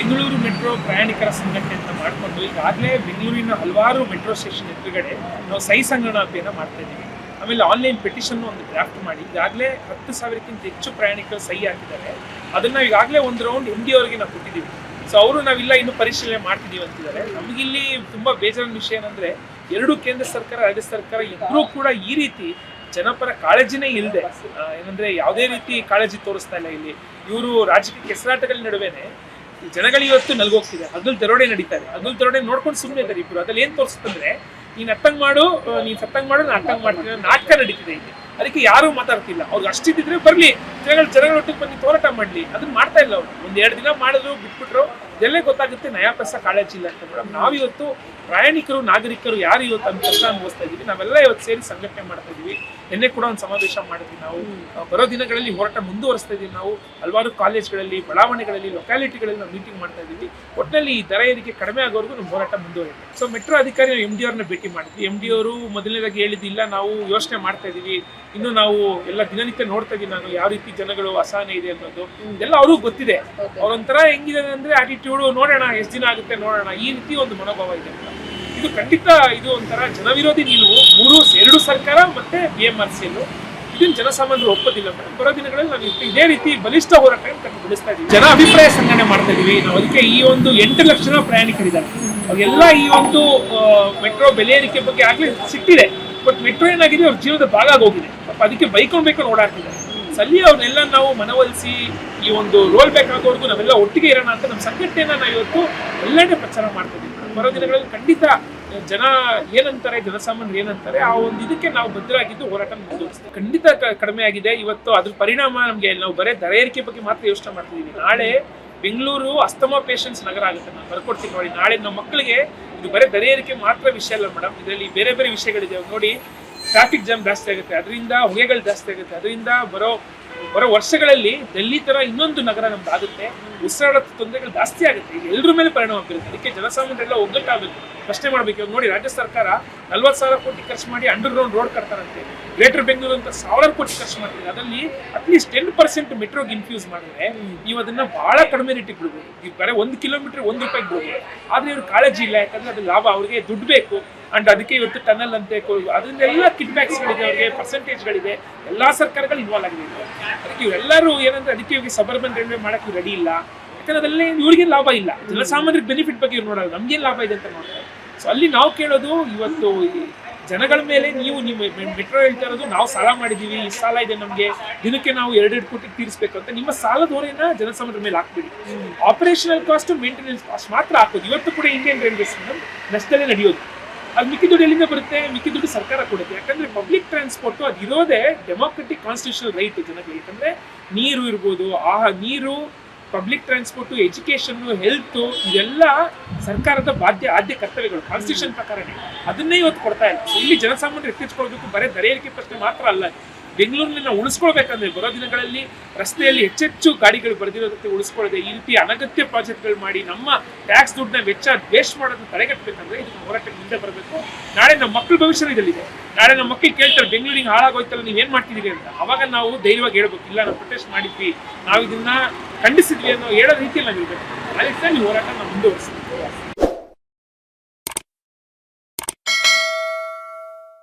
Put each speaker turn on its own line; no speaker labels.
Bengaluru metro ಪ್ರಯಾಣಿಕರ ಸಂಘಟನೆ ಅಂತ ಮಾಡಿಕೊಂಡು ಈಗಾಗಲೇ ಬೆಂಗಳೂರಿನ ಹಲವಾರು ಮೆಟ್ರೋ ಸ್ಟೇಷನ್ ಎದುರುಗಡೆ ನಾವು ಸೈ ಸಂಗ್ರಹಣ ಅಭಿಯಾನ ಮಾಡ್ತಾ ಇದ್ದೀವಿ. ಆಮೇಲೆ ಆನ್ಲೈನ್ ಪೆಟಿಷನ್ ಒಂದು ಡ್ರಾಫ್ಟ್ ಮಾಡಿ, ಈಗಾಗಲೇ ಹತ್ತು ಸಾವಿರಕ್ಕಿಂತ ಹೆಚ್ಚು ಪ್ರಯಾಣಿಕರು ಸಹಿ ಹಾಕಿದ್ದಾರೆ. ಅದನ್ನ ಈಗಾಗಲೇ ಒಂದು ರೌಂಡ್ ಎಂ ಡಿ ಅವರಿಗೆ ನಾವು ಕೊಟ್ಟಿದ್ದೀವಿ. ಸೊ ಅವರು ನಾವಿಲ್ಲ, ಇನ್ನು ಪರಿಶೀಲನೆ ಮಾಡ್ತಿದ್ದೀವಿ ಅಂತಿದ್ದಾರೆ. ನಮಗಿಲ್ಲಿ ತುಂಬ ಬೇಜಾರಿನ ವಿಷಯ ಏನಂದ್ರೆ, ಎರಡು ಕೇಂದ್ರ ಸರ್ಕಾರ, ರಾಜ್ಯ ಸರ್ಕಾರ ಇಬ್ಬರೂ ಕೂಡ ಈ ರೀತಿ ಜನಪರ ಕಾಳಜಿನೇ ಇಲ್ಲದೆ ಏನಂದ್ರೆ ಯಾವುದೇ ರೀತಿ ಕಾಳಜಿ ತೋರಿಸ್ತಾ ಇಲ್ಲ ಇಲ್ಲಿ. ಇವರು ರಾಜಕೀಯ ಕೆಸರಾಟಗಳ ನಡುವೆನೆ ಈ ಜನಗಳಿಗೆ ಇವತ್ತು ನಲ್ಗೋಗ್ತಿದೆ. ಅದ್ರಲ್ಲಿ ದರೋಡೆ ನಡೀತಾ ಹಗಲ್ ದರೋಡೆ ನೋಡ್ಕೊಂಡು ಸುಮ್ಮನೆ ಇದ್ದಾರೆ ಇಬ್ರು. ಅದ್ರಲ್ಲಿ ಏನ್ ತೋರಿಸ್ತಂದ್ರೆ ನೀನ್ ಅಟ್ಟಂಗ್ ಮಾಡು, ನೀನ್ ಸತ್ತಂಗ್ ಮಾಡು, ನಾನು ಅಟ್ಟಂಗ್ ಮಾಡ್ತೀನಿ ನಾಟಕ ನಡೀತಿದೆ ಇಲ್ಲಿ. ಅದಕ್ಕೆ ಯಾರು ಮಾತಾಡ್ತಿಲ್ಲ. ಅವ್ರಿಗೆ ಅಷ್ಟಿದ್ರೆ ಬರ್ಲಿ, ಜನಗಳು ಜನಗಳೊಟ್ಟಿಗೆ ಬಂದು ಹೋರಾಟ ಮಾಡ್ಲಿ. ಅದನ್ನ ಮಾಡ್ತಾ ಇಲ್ಲ ಅವ್ರು. ಒಂದ್ ಎರಡು ದಿನ ಮಾಡಿದ್ರು ಬಿಟ್ಬಿಟ್ರು ಎಲ್ಲೇ ಗೊತ್ತಾಗುತ್ತೆ ನಯಾ ಕಾಳಜಿ ಇಲ್ಲ ಅಂತ ಮೇಡಮ್ ನಾವಿವತ್ತು ಪ್ರಯಾಣಿಕರು, ನಾಗರಿಕರು ಯಾರು ಇವತ್ತು ಅಂತ ಕಷ್ಟ ಅನುಭವಿಸ್ತಾ ಇದೀವಿ ನಾವೆಲ್ಲ ಇವತ್ತು ಸೇರಿ ಸಂಘಟನೆ ಮಾಡ್ತಾ ಇದೀವಿ ನಿನ್ನೆ ಕೂಡ ಒಂದು ಸಮಾವೇಶ ಮಾಡಿದ್ವಿ ನಾವು. ಬರೋ ದಿನಗಳಲ್ಲಿ ಹೋರಾಟ ಮುಂದುವರಿಸ್ತಾ ಇದೀವಿ ನಾವು. ಹಲವಾರು ಕಾಲೇಜ್ಗಳಲ್ಲಿ, ಬಡಾವಣೆಗಳಲ್ಲಿ ಲೊಕ್ಯಾಲಿಟಿಗಳಲ್ಲಿ ನಾವು ಮೀಟಿಂಗ್ ಮಾಡ್ತಾ ಇದೀವಿ ಒಟ್ಟಿನಲ್ಲಿ ಈ ದರ ಏರಿಕೆ ಕಡಿಮೆ ಆಗೋವರೆಗೂ ನಮ್ಮ ಹೋರಾಟ ಮುಂದುವರಿಯುತ್ತೆ. ಸೊ ಮೆಟ್ರೋ ಅಧಿಕಾರಿ ಎಂ ಡಿ ಅವ್ರನ್ನ ಭೇಟಿ ಮಾಡಿದ್ವಿ. ಎಂ ಡಿ ಅವರು ಮೊದಲನೇದಾಗಿ ಹೇಳಿದ್ದಿಲ್ಲ, ನಾವು ಯೋಚನೆ ಮಾಡ್ತಾ ಇದೀವಿ ಇನ್ನು ನಾವು ಎಲ್ಲ ದಿನನಿತ್ಯ ನೋಡ್ತಾ ಇದೀವಿ, ನಾನು ಯಾವ ರೀತಿ ಜನಗಳು ಅಸಹನೆ ಇದೆ ಅನ್ನೋದು. ಎಲ್ಲ ಅವ್ರಿಗೂ ಗೊತ್ತಿದೆ. ಅವ್ರೊಂಥರ ಹೆಂಗಿದೆ ಅಂದ್ರೆ ಆಟಿಟ್ಯೂಡ್ ನೋಡೋಣ, ಎಷ್ಟು ದಿನ ಆಗುತ್ತೆ ನೋಡೋಣ, ಈ ರೀತಿ ಒಂದು ಮನೋಭಾವ ಇದೆ ಅಂತ. ಇದು ಖಂಡಿತ ಇದು ಒಂಥರ ಜನವಿರೋಧಿ ನಿಲುವು ಮೂರು, ಎರಡು ಸರ್ಕಾರ ಮತ್ತೆ ಬಿ ಎಂ ಆರ್ ಸಿ ಇದನ್ನು ಜನಸಾಮಾನ್ಯರು ಒಪ್ಪೋದಿಲ್ಲ ಮೇಡಮ್ ಬರೋ ದಿನಗಳಲ್ಲಿ ನಾವು ಇದ್- ರೀತಿ ಬಲಿಷ್ಠ ಹೋರಾಟ ಬೆಳೆಸ್ತಾ ಇದೀವಿ. ಜನ ಅಭಿಪ್ರಾಯ ಸಂಗ್ರಹಣೆ ಮಾಡ್ತಾ ಇದೀವಿ. ನಾವು ಅದಕ್ಕೆ ಈ ಒಂದು ಎಂಟು ಲಕ್ಷ ಪ್ರಯಾಣಿಕರಿದ್ದಾರೆ. ಅವೆಲ್ಲ ಈ ಒಂದು ಮೆಟ್ರೋ ಬೆಲೆ ಏರಿಕೆ ಬಗ್ಗೆ ಆಗ್ಲೇ ಸಿಕ್ತಿದೆ ಬಟ್ ಮೆಟ್ರೋ ಏನಾಗಿದೆ ಅವ್ರ ಜೀವನದ ಭಾಗ ಆಗೋಗಿದೆ. ಅದಕ್ಕೆ ಬೈಕೊಂಡು ಬೈಕೊಂಡು ಓಡಾಡ್ತಿದ್ದಾರೆ. ಸಲ್ಲಿ ಅವ್ರನ್ನೆಲ್ಲ ನಾವು ಮನವೊಲಿಸಿ ಈ ಒಂದು ರೋಲ್ ಬ್ಯಾಕ್ ಆಗೋವರೆಗೂ ನಾವೆಲ್ಲ ಒಟ್ಟಿಗೆ ಇರೋಣ ಅಂತ ನಮ್ಮ ಸಂಘಟನೆಯನ್ನ ನಾವು ಇವತ್ತು ಎಲ್ಲೆಡೆ ಪ್ರಚಾರ ಮಾಡ್ತಾ ಇದೀವಿ ಬರೋ ದಿನಗಳಲ್ಲಿ ಖಂಡಿತ ಜನ ಏನಂತಾರೆ, ಜನಸಾಮಾನ್ಯರು ಏನಂತಾರೆ, ಆ ಒಂದು ಇದಕ್ಕೆ ನಾವು ಭದ್ರಾಗಿದ್ದು ಹೋರಾಟ ಮುಂದುವರಿಸ್ತೀವಿ. ಖಂಡಿತ ಕಡಿಮೆ ಆಗಿದೆ. ಇವತ್ತು ಅದ್ರ ಪರಿಣಾಮ ನಮಗೆ ನಾವು ಬರೇ ದರ ಏರಿಕೆ ಬಗ್ಗೆ ಮಾತ್ರ ಯೋಚನೆ ಮಾಡ್ತಿದ್ದೀವಿ ನಾಳೆ ಬೆಂಗಳೂರು ಅಸ್ತಮ ಪೇಷಂಟ್ಸ್ ನಗರ ಆಗುತ್ತೆ. ನಾನು ಬರ್ಕೊಡ್ತೀನಿ ನೋಡಿ. ನಾಳೆ ನಮ್ಮ ಮಕ್ಕಳಿಗೆ ಇದು ಬರೀ ದರ ಮಾತ್ರ ವಿಷಯ ಅಲ್ಲ ಮೇಡಮ್. ಇದರಲ್ಲಿ ಬೇರೆ ಬೇರೆ ವಿಷಯಗಳಿದೆ. ನೋಡಿ ಟ್ರಾಫಿಕ್ ಜಾಮ್ ಜಾಸ್ತಿ ಆಗುತ್ತೆ. ಅದರಿಂದ ಹೊಗೆಗಳು ಜಾಸ್ತಿ ಆಗುತ್ತೆ. ಅದರಿಂದ ಬರೋ ಬರೋ ವರ್ಷಗಳಲ್ಲಿ ಡೆಲ್ಲಿ ತರ ಇನ್ನೊಂದು ನಗರ ನಮ್ದು ಆಗುತ್ತೆ. ಉಸಿರಾಡೋ ತೊಂದರೆಗಳು ಜಾಸ್ತಿ ಆಗುತ್ತೆ. ಎಲ್ಲರ ಮೇಲೆ ಪರಿಣಾಮ ಬೀರುತ್ತೆ. ಅದಕ್ಕೆ ಜನಸಾಮಾನ್ಯರೆಲ್ಲ ಒಗ್ಗಟ್ಟಾಗಬೇಕು. ಪ್ರಶ್ನೆ ಮಾಡಬೇಕು. ನೋಡಿ, ರಾಜ್ಯ ಸರ್ಕಾರ ನಲ್ವತ್ತು ಸಾವಿರ ಕೋಟಿ ಖರ್ಚು ಮಾಡಿ ಅಂಡರ್ ಗ್ರೌಂಡ್ ರೋಡ್ ಕಟ್ತಾರಂತೆ. ಗ್ರೇಟರ್ ಬೆಂಗಳೂರು ಅಂತ ಸಾವಿರಾರು ಕೋಟಿ ಖರ್ಚು ಮಾಡ್ತಾರೆ ಅದರಲ್ಲಿ ಅಟ್ಲೀಸ್ಟ್ ಟೆನ್ ಪರ್ಸೆಂಟ್ ಮೆಟ್ರೋಗೆ ಇನ್ಫ್ಯೂಸ್ ಮಾಡಿದ್ರೆ ನೀವು ಅದನ್ನ ಬಹಳ ಕಡಿಮೆ ರೇಟಿಗೆ ಬಿಡ್ಬೋದು. ನೀವು ಬರೀ ಒಂದು ಕಿಲೋಮೀಟರ್ ಒಂದು ರೂಪಾಯಿ ಬಿಡ್ಬೋದು. ಆದ್ರೆ ಇವ್ರು ಕಾಳಜಿ ಇಲ್ಲ. ಯಾಕಂದ್ರೆ ಅದು ಲಾಭ ಅವರಿಗೆ ದುಡ್ಡು ಬೇಕು. ಅಂಡ್ ಅದಕ್ಕೆ ಇವತ್ತು ಟನಲ್ ಅಂತೆ ಅದರಿಂದ ಎಲ್ಲ ಕಿಟ್ ಬ್ಯಾಕ್ಸ್ಗಳಿದೆ ಅವರಿಗೆ ಪರ್ಸೆಂಟೇಜ್ಗಳಿದೆ ಎಲ್ಲಾ ಸರ್ಕಾರಗಳು ಇನ್ವಾಲ್ವ್ ಆಗಿದೆ. ಅದಕ್ಕೆ ಇವರೆಲ್ಲರೂ ಏನಂದ್ರೆ ಅದಕ್ಕೆ ಇವಾಗ ಸಬರ್ಬನ್ ರೈಲ್ವೆ ಮಾಡಕ್ಕೆ ರೆಡಿ ಇಲ್ಲ. ಯಾಕಂದ್ರೆ ಅದರಲ್ಲಿ ಇವ್ರಿಗೆ ಲಾಭ ಇಲ್ಲ. ಜನಸಾಮಾನ್ಯರಿಗೆ ಬೆನಿಫಿಟ್ ಬಗ್ಗೆ ಇವ್ರು ನೋಡೋದು ನಮಗೇನು ಲಾಭ ಇದೆ ಅಂತ ನೋಡ್ತಾರೆ. ಸೊ ಅಲ್ಲಿ ನಾವು ಕೇಳೋದು, ಇವತ್ತು ಜನಗಳ ಮೇಲೆ ನೀವು ನಿಮ್ಮ ಮೆಟ್ರೋ ಹೇಳ್ತಾ ಇರೋದು, ನಾವು ಸಾಲ ಮಾಡಿದೀವಿ, ಈ ಸಾಲ ಇದೆ ನಮಗೆ, ದಿನಕ್ಕೆ ನಾವು ಎರಡೆರಡು ಕೋಟಿ ತೀರಿಸಬೇಕು ಅಂತ ನಿಮ್ಮ ಸಾಲದ ಹೊರೆನ ಜನಸಾಮಾನ್ಯರ ಮೇಲೆ ಹಾಕ್ಬಿಡಿ. ಆಪರೇಷನಲ್ ಕಾಸ್ಟ್ ಮೇಂಟೆನೆನ್ಸ್ ಕಾಸ್ಟ್ ಮಾತ್ರ ಹಾಕೋದು. ಇವತ್ತು ಕೂಡ ಇಂಡಿಯನ್ ರೈಲ್ವೇಸ್ ನಷ್ಟದಲ್ಲೇ ನಡೆಯೋದು. ಅದು ಮಿಕ್ಕಿ ದುಡ್ಡು ಎಲ್ಲಿಂದ ಬರುತ್ತೆ? ಮಿಕ್ಕಿ ದುಡ್ಡು ಸರ್ಕಾರ ಕೊಡುತ್ತೆ. ಯಾಕಂದ್ರೆ ಪಬ್ಲಿಕ್ ಟ್ರಾನ್ಸ್ಪೋರ್ಟ್ ಅದು ಇರೋದೇ ಡೆಮೋಕ್ರೆಟಿಕ್ ಕಾನ್ಸ್ಟಿಟ್ಯೂಷನ್ ರೈಟ್ ಜನಗಳು ಯಾಕಂದ್ರೆ ನೀರು ಇರ್ಬೋದು ಆ ನೀರು ಪಬ್ಲಿಕ್ ಟ್ರಾನ್ಸ್ಪೋರ್ಟ್ ಎಜುಕೇಶನ್ ಹೆಲ್ತ್ ಇದೆಲ್ಲ ಸರ್ಕಾರದ ಬಾಧ್ಯ, ಆದ್ಯ ಕರ್ತವ್ಯಗಳು ಕಾನ್ಸ್ಟಿಟ್ಯೂಷನ್ ಪ್ರಕಾರನೇ. ಅದನ್ನೇ ಇವತ್ತು ಕೊಡ್ತಾ ಇಲ್ಲ. ಇಲ್ಲಿ ಜನಸಾಮಾನ್ಯರು ಎತ್ತಿಸ್ಕೊಳ್ಬೇಕು ಬರೀ ದರ ಪ್ರಶ್ನೆ ಮಾತ್ರ ಅಲ್ಲ. ಬೆಂಗಳೂರಿನ ನಾವು ಉಳಿಸ್ಕೊಳ್ಬೇಕಂದ್ರೆ ಬರೋ ದಿನಗಳಲ್ಲಿ ರಸ್ತೆಯಲ್ಲಿ ಹೆಚ್ಚೆಚ್ಚು ಗಾಡಿಗಳು ಬರೆದಿರೋದಕ್ಕೆ ಉಳಿಸ್ಕೊಳ್ಳದೆ ಈ ರೀತಿ ಅನಗತ್ಯ ಪ್ರಾಜೆಕ್ಟ್ಗಳು ಮಾಡಿ ನಮ್ಮ ಟ್ಯಾಕ್ಸ್ ದುಡ್ಡನ್ನ ವೆಚ್ಚ ವೇಸ್ಟ್ ಮಾಡೋದನ್ನ ತಡೆಗಟ್ಟಬೇಕಂದ್ರೆ ಇದು ಹೋರಾಟಕ್ಕೆ ಮುಂದೆ ಬರಬೇಕು. ನಾಳೆ ನಮ್ಮ ಮಕ್ಕಳ ಭವಿಷ್ಯ ಇದಲ್ಲಿದೆ ನಾಳೆ ನಮ್ಮ ಮಕ್ಕಳು ಕೇಳ್ತಾರೆ, ಬೆಂಗಳೂರಿಗೆ ಹಾಳಾಗೋಯ್ತಲ್ಲ, ನೀವು ಏನು ಮಾಡ್ತಿದ್ದೀರಿ? ಅಂತ. ಅವಾಗ ನಾವು ಧೈರ್ಯವಾಗಿ ಹೇಳ್ಬೇಕು, ಇಲ್ಲ ನಾವು ಪ್ರೊಟೆಸ್ಟ್ ಮಾಡಿದ್ವಿ. ನಾವು ಇದನ್ನ ಖಂಡಿಸಿದ್ವಿ ಅನ್ನೋ ಹೇಳೋ ರೀತಿಯಲ್ಲಿ ನಾವು ಇರಬೇಕು. ಅದಕ್ಕೆ ನೀವು ಹೋರಾಟ ನಾವು ಮುಂದುವರಿಸ್ತೀವಿ.